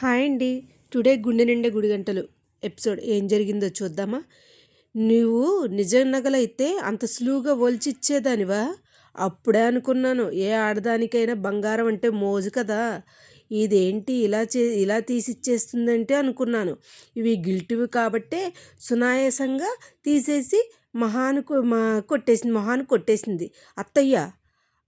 Hi అండి. Today గుండె నిండా గుడి గంటలు. ఎపిసోడ్ ఏం జరిగిందో చూద్దామా? నువ్వు నిజ నగలైతే అంత సులువుగా ఒలిచిచ్చేదానివా? అప్పుడే అనుకున్నాను ఏ ఆడదానికైనా బంగారం అంటే మోజు కదా. ఇదేంటి ఇలా చే ఇలా తీసిచ్చేస్తుందంటే అనుకున్నాను. ఇవి గిల్టివి కాబట్టే సునాయాసంగా తీసేసి మహాను మా కొట్టేసింది మహాను కొట్టేసింది. అత్తయ్య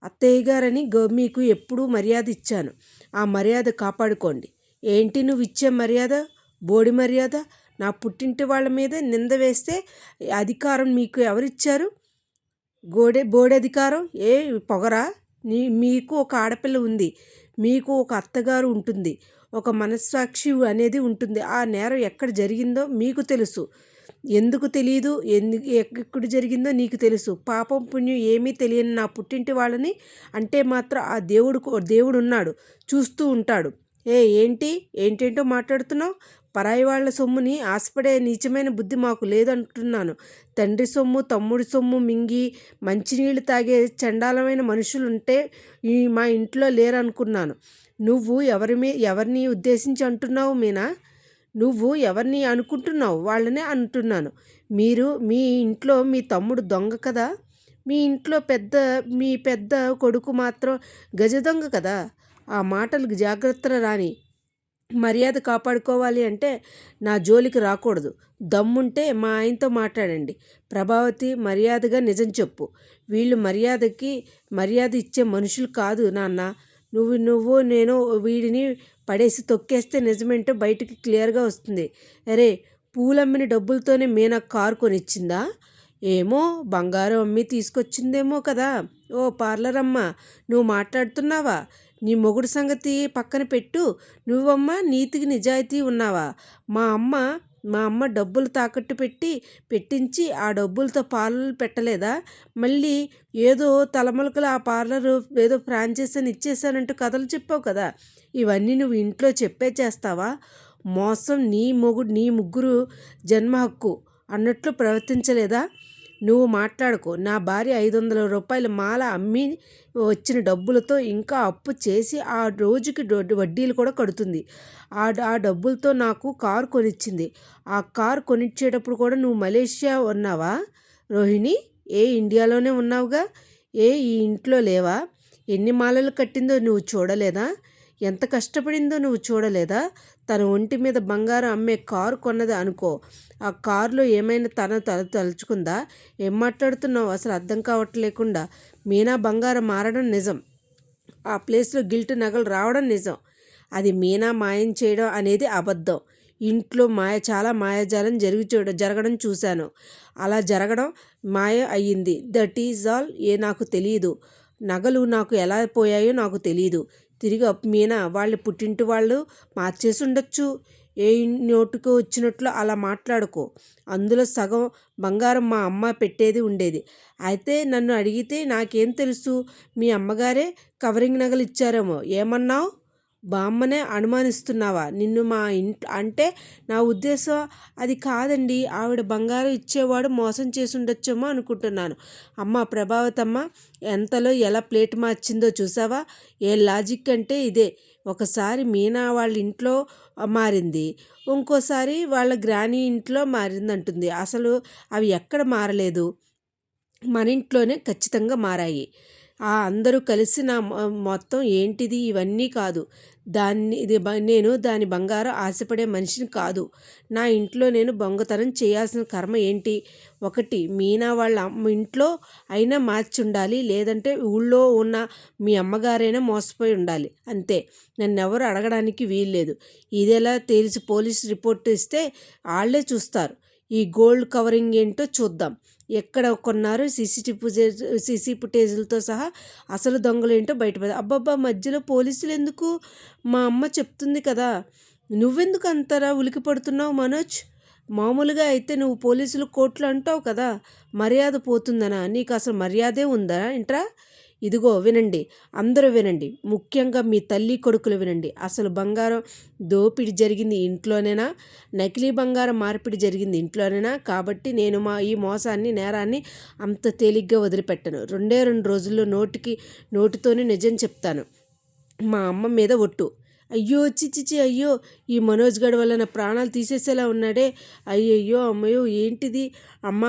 అత్తయ్య గారని గో మీకు ఎప్పుడూ మర్యాద ఇచ్చాను ఆ మర్యాద కాపాడుకోండి. ఏంటి నువ్వు ఇచ్చే మర్యాద? బోడి మర్యాద? నా పుట్టింటి వాళ్ళ మీద నింద వేస్తే అధికారం మీకు ఎవరిచ్చారు? గోడే బోడి అధికారం? ఏ పొగరా? నీ మీకు ఒక ఆడపిల్ల ఉంది. మీకు ఒక అత్తగారు ఉంటుంది. ఒక మనస్సాక్షి అనేది ఉంటుంది. ఆ నేరం ఎక్కడ జరిగిందో మీకు తెలుసు. ఎందుకు తెలియదు ఎందుకు ఎక్కడ జరిగిందో నీకు తెలుసు. పాపం పుణ్యం ఏమీ తెలియని నా పుట్టింటి వాళ్ళని అంటే మాత్రం ఆ దేవుడు దేవుడు ఉన్నాడు చూస్తూ ఉంటాడు. ఏ ఏంటి? ఏంటేంటో మాట్లాడుతున్నావు? పరాయి వాళ్ళ సొమ్ముని ఆశపడే నీచమైన బుద్ధి మాకు లేదంటున్నాను. తండ్రి సొమ్ము తమ్ముడి సొమ్ము మింగి మంచినీళ్ళు తాగే చండాలమైన మనుషులు ఉంటే ఈ మా ఇంట్లో లేరనుకున్నాను. నువ్వు ఎవరి మీ ఎవరిని ఉద్దేశించి అంటున్నావు మీనా? నువ్వు ఎవరిని అనుకుంటున్నావు? వాళ్ళనే అంటున్నాను. మీరు మీ ఇంట్లో మీ తమ్ముడు దొంగ కదా? మీ ఇంట్లో పెద్ద మీ పెద్ద కొడుకు మాత్రం గజ దొంగ కదా? ఆ మాటలకు జాగ్రత్త రాని మర్యాద కాపాడుకోవాలి అంటే నా జోలికి రాకూడదు. దమ్ముంటే మా ఆయనతో మాట్లాడండి. ప్రభావతి మర్యాదగా నిజం చెప్పు. వీళ్ళు మర్యాదకి మర్యాద ఇచ్చే మనుషులు కాదు నాన్న. నువ్వు నువ్వు నేను వీడిని పడేసి తొక్కేస్తే నిజమేంటో బయటికి క్లియర్గా వస్తుంది. అరే పూలమ్మిన డబ్బులతోనే మీనా కారు కొనిచ్చిందా? ఏమో బంగారం అమ్మి తీసుకొచ్చిందేమో కదా. ఓ పార్లర్ అమ్మ నువ్వు మాట్లాడుతున్నావా? నీ మొగుడు సంగతి పక్కన పెట్టు. నువ్వమ్మ నీతికి నిజాయితీ ఉన్నావా? మా అమ్మ మా అమ్మ డబ్బులు తాకట్టు పెట్టి పెట్టించి ఆ డబ్బులతో పార్లర్ పెట్టలేదా? మళ్ళీ ఏదో తలమలకలు ఆ పార్లర్ ఏదో ఫ్రాంచైజ్ అని ఇచ్చేసానంటూ కథలు చెప్పావు కదా. ఇవన్నీ నువ్వు ఇంట్లో చెప్పే చేస్తావా? మోసం నీ మొగుడు నీ ముగ్గురు జన్మ హక్కు అన్నట్లు ప్రవర్తించలేదా? నువ్వు మాట్లాడుకో. నా భార్య ఐదు వందల రూపాయల మాల అమ్మి వచ్చిన డబ్బులతో ఇంకా అప్పు చేసి ఆ రోజుకి వడ్డీలు కూడా కడుతుంది. ఆ ఆ డబ్బులతో నాకు కారు కొనిచ్చింది. ఆ కారు కొనిచ్చేటప్పుడు కూడా నువ్వు మలేషియా ఉన్నావా? రోహిణి ఏ ఇండియాలోనే ఉన్నావుగా? ఏ ఈ ఇంట్లో లేవా? ఎన్ని మాలలు కట్టిందో నువ్వు చూడలేదా? ఎంత కష్టపడిందో నువ్వు చూడలేదా? తన ఒంటి మీద బంగారం అమ్మే కారు కొన్నది అనుకో. ఆ కారులో ఏమైనా తన తల తలుచుకుందా? ఏం మాట్లాడుతున్నావు? అసలు అర్థం కావట్లేకుండా. మీనా బంగారం మారడం నిజం. ఆ ప్లేస్లో గిల్ట్ నగలు రావడం నిజం. అది మీనా మాయం చేయడం అనేది అబద్ధం. ఇంట్లో మాయ చాలా మాయాజాలం జరిగి చూడ జరగడం చూశాను. అలా జరగడం మాయ అయ్యింది. దట్ ఈజ్ ఆల్ ఏ నాకు తెలియదు నగలు నాకు ఎలా పోయాయో నాకు తెలియదు తిరిగి మీనా వాళ్ళ పుట్టింటి వాళ్ళు మార్చేసి ఉండొచ్చు. ఏ నోటుకు వచ్చినట్లు అలా మాట్లాడుకో. అందులో సగం బంగారం మా అమ్మ పెట్టేది ఉండేది. అయితే నన్ను అడిగితే నాకేం తెలుసు? మీ అమ్మగారే కవరింగ్ నగలు ఇచ్చారేమో. ఏమన్నావు? బామ్మనే అనుమానిస్తున్నావా? నిన్ను మా ఇంట్ అంటే నా ఉద్దేశం అది కాదండి. ఆవిడ బంగారం ఇచ్చేవాడు మోసం చేసి ఉండొచ్చేమో అనుకుంటున్నాను. అమ్మ ప్రభావతమ్మ ఎంతలో ఎలా ప్లేట్ మార్చిందో చూసావా? ఏ లాజిక్ అంటే ఇదే. ఒకసారి మీనా వాళ్ళ ఇంట్లో మారింది. ఇంకోసారి వాళ్ళ గ్రానీ ఇంట్లో మారిందంటుంది. అసలు అవి ఎక్కడ మారలేదు? మన ఇంట్లోనే ఖచ్చితంగా మారాయి. ఆ అందరూ కలిసి నా మొత్తం ఏంటిది? ఇవన్నీ కాదు. దాన్ని ఇది నేను దాని బంగారం ఆశపడే మనిషిని కాదు. నా ఇంట్లో నేను బొంగతనం చేయాల్సిన కర్మ ఏంటి? ఒకటి మీనా వాళ్ళ ఇంట్లో అయినా మార్చి ఉండాలి లేదంటే ఊళ్ళో ఉన్న మీ అమ్మగారైనా మోసపోయి ఉండాలి. అంతే నన్ను ఎవరు అడగడానికి వీల్లేదు. ఇదేలా తేల్చి పోలీస్ రిపోర్ట్ ఇస్తే వాళ్ళే చూస్తారు. ఈ గోల్డ్ కవరింగ్ ఏంటో చూద్దాం. ఎక్కడ కొన్నారు సీసీటీవీ ఫుటేజ్ సీసీ ఫుటేజ్లతో సహా అసలు దొంగలు ఏంటో బయటపడదు అబ్బబ్బా మధ్యలో పోలీసులు ఎందుకు మా అమ్మ చెప్తుంది కదా. నువ్వెందుకు అంతరా ఉలికి పడుతున్నావు మనోజ్? మామూలుగా అయితే నువ్వు పోలీసులు కోట్లు అంటావు కదా. మర్యాద పోతుందనా? నీకు అసలు మర్యాదే ఉందా? ఇంట్రా ఇదిగో వినండి అందరూ వినండి. ముఖ్యంగా మీ తల్లి కొడుకులు వినండి. అసలు బంగారం దోపిడి జరిగింది ఇంట్లోనేనా? నకిలీ బంగారం మార్పిడి జరిగింది ఇంట్లోనేనా? కాబట్టి నేను మా ఈ మోసాన్ని నేరాన్ని అంత తేలిగ్గా వదిలిపెట్టను. రెండే రెండు రోజుల్లో నోటికి నోటితోనే నిజం చెప్తాను. మా అమ్మ మీద ఒట్టు. అయ్యో చిచిచి అయ్యో ఈ మనోజ్ గడ్ వల్ల నా ప్రాణాలు తీసేసేలా ఉన్నాడే. అయ్యయ్యో అమ్మయ్యో ఏంటిది? అమ్మ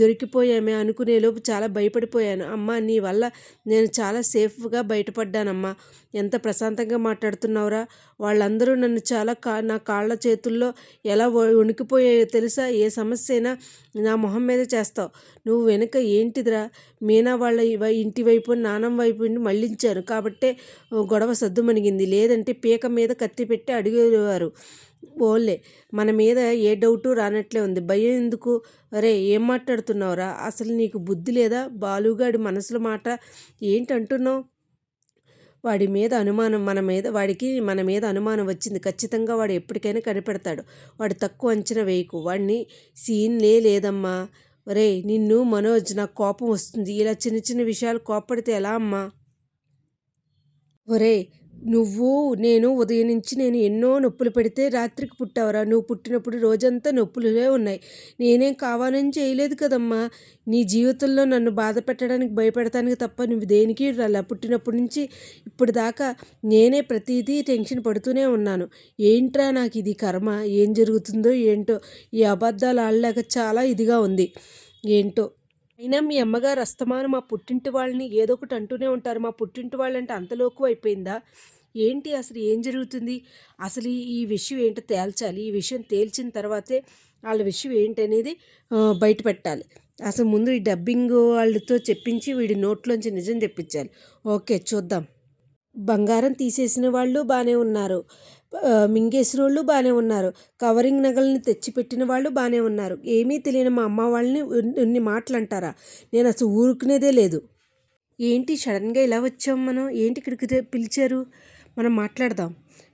దొరికిపోయామే అనుకునేలోపు చాలా భయపడిపోయాను. అమ్మ నీ వల్ల నేను చాలా సేఫ్గా బయటపడ్డానమ్మా. ఎంత ప్రశాంతంగా మాట్లాడుతున్నావురా? వాళ్ళందరూ నన్ను చాలా కా నా కాళ్ళ చేతుల్లో ఎలా వణికిపోయాయో తెలుసా? ఏ సమస్య అయినా నా మొహం మీద చేస్తావు. నువ్వు వెనుక ఏంటిదిరా? మీనా వాళ్ళ ఇంటి వైపు నానం వైపు మళ్ళించారు కాబట్టే గొడవ సద్దుమణిగింది. లేదంటే పీక మీద కత్తి పెట్టి అడిగేవారు. ఓలే మన మీద ఏ డౌటు రానట్లే ఉంది. భయం ఎందుకు? అరే ఏం మాట్లాడుతున్నావురా? అసలు నీకు బుద్ధి లేదా? బాలుగాడి మనసుల మాట ఏంటంటున్నావు? వాడి మీద అనుమానం మన మీద వాడికి మన మీద అనుమానం వచ్చింది. ఖచ్చితంగా వాడు ఎప్పటికైనా కనిపెడతాడు. వాడు తక్కువ అంచనా వేయకు. వాడిని సీన్లే లేదమ్మా. ఒరే నిన్ను మనోజ్ నాకు కోపం వస్తుంది. ఇలా చిన్న చిన్న విషయాలు కోపడితే ఎలా అమ్మా? ఒరే నువ్వు నేను ఉదయం నుంచి నేను ఎన్నో నొప్పులు పెడితే రాత్రికి పుట్టావురా? నువ్వు పుట్టినప్పుడు రోజంతా నొప్పులే ఉన్నాయి. నేనేం కావాలని చేయలేదు కదమ్మా. నీ జీవితంలో నన్ను బాధ పెట్టడానికి భయపెడతానికి తప్ప నువ్వు దేనికి అలా పుట్టినప్పటి నుంచి ఇప్పుడు దాకా నేనే ప్రతిదీ టెన్షన్ పడుతూనే ఉన్నాను. ఏంట్రా నాకు ఇది కర్మ? ఏం జరుగుతుందో ఏంటో? ఈ అబద్ధాలు ఆడలేక చాలా ఇదిగా ఉంది. ఏంటో? అయినా మీ అమ్మగారు అస్తమానం మా పుట్టింటి వాళ్ళని ఏదో ఒకటి అంటూనే ఉంటారు. మా పుట్టింటి వాళ్ళంటే అంతలోకు అయిపోయిందా? ఏంటి అసలు ఏం జరుగుతుంది? అసలు ఈ విషయం ఏంటో తేల్చాలి. ఈ విషయం తేల్చిన తర్వాతే వాళ్ళ విషయం ఏంటనేది బయట పెట్టాలి అసలు ముందు ఈ డబ్బింగ్ వాళ్ళతో చెప్పించి వీడి నోట్లోంచి నిజం తెప్పించాలి. ఓకే చూద్దాం. బంగారం తీసేసిన వాళ్ళు బాగానే ఉన్నారు. మింగేసిన వాళ్ళు బాగానే ఉన్నారు. కవరింగ్ నగల్ని తెచ్చిపెట్టిన వాళ్ళు బాగానే ఉన్నారు. ఏమీ తెలియని మా అమ్మ వాళ్ళని ఇన్ని మాటలు అంటారా నేను అసలు ఊరుకునేదే లేదు. ఏంటి సడన్గా ఇలా వచ్చాం మనం? ఏంటి ఇక్కడికి పిలిచారు? మనం మాట్లాడదాం.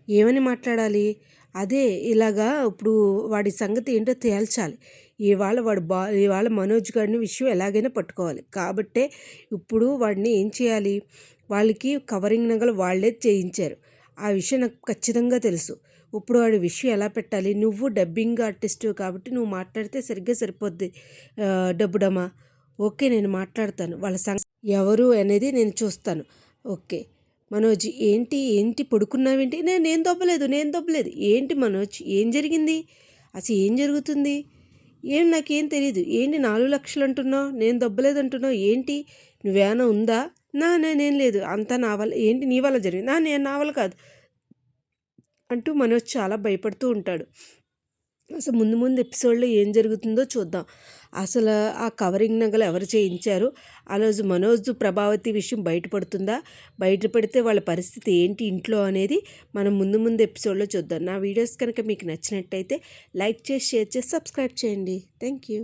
ఏమని మాట్లాడాలి? అదే ఇలాగా ఇప్పుడు వాడి సంగతి ఏంటో తేల్చాలి. ఇవాళ వాడు బా ఇవాళ మనోజ్ గారిని విషయం ఎలాగైనా పట్టుకోవాలి. కాబట్టే ఇప్పుడు వాడిని ఏం చేయాలి? వాళ్ళకి కవరింగ్ నగలు వాళ్ళే చేయించారు. ఆ విషయం నాకు ఖచ్చితంగా తెలుసు. ఇప్పుడు వాడి విషయం ఎలా పెట్టాలి? నువ్వు డబ్బింగ్ ఆర్టిస్టు కాబట్టి నువ్వు మాట్లాడితే సరిగ్గా సరిపోద్ది. డబ్బుడమ్మా ఓకే నేను మాట్లాడతాను. వాళ్ళ సంగ ఎవరు అనేది నేను చూస్తాను. ఓకే. మనోజ్ ఏంటి? ఏంటి? పడుకున్నావేంటి? నేను నేను దొబ్బలేదు నేను దొబ్బలేదు. ఏంటి మనోజ్? ఏం జరిగింది? అసలు ఏం జరుగుతుంది? ఏం నాకేం తెలియదు ఏంటి నాలుగు లక్షలు అంటున్నావు నేను దొబ్బలేదు అంటున్నావు ఏంటి? నువ్వేమైనా ఉందా? నా నేనేం లేదు. అంతా నా వల్ల ఏంటి? నీ వల్ల జరిగింది. నా నేను నా వల్ల కాదు అంటూ మనోజ్ చాలా భయపడుతూ ఉంటాడు. అసలు ముందు ముందు ఎపిసోడ్లో ఏం జరుగుతుందో చూద్దాం. అసలు ఆ కవరింగ్ నగలు ఎవరు చేయించారు? ఆ రోజు మనోజ్ ప్రభావతి విషయం బయటపడుతుందా? బయటపడితే వాళ్ళ పరిస్థితి ఏంటి ఇంట్లో అనేది మనం ముందు ముందు ఎపిసోడ్లో చూద్దాం. నా వీడియోస్ కనుక మీకు నచ్చినట్టయితే లైక్ చేసి షేర్ చేసి సబ్స్క్రైబ్ చేయండి. Thank you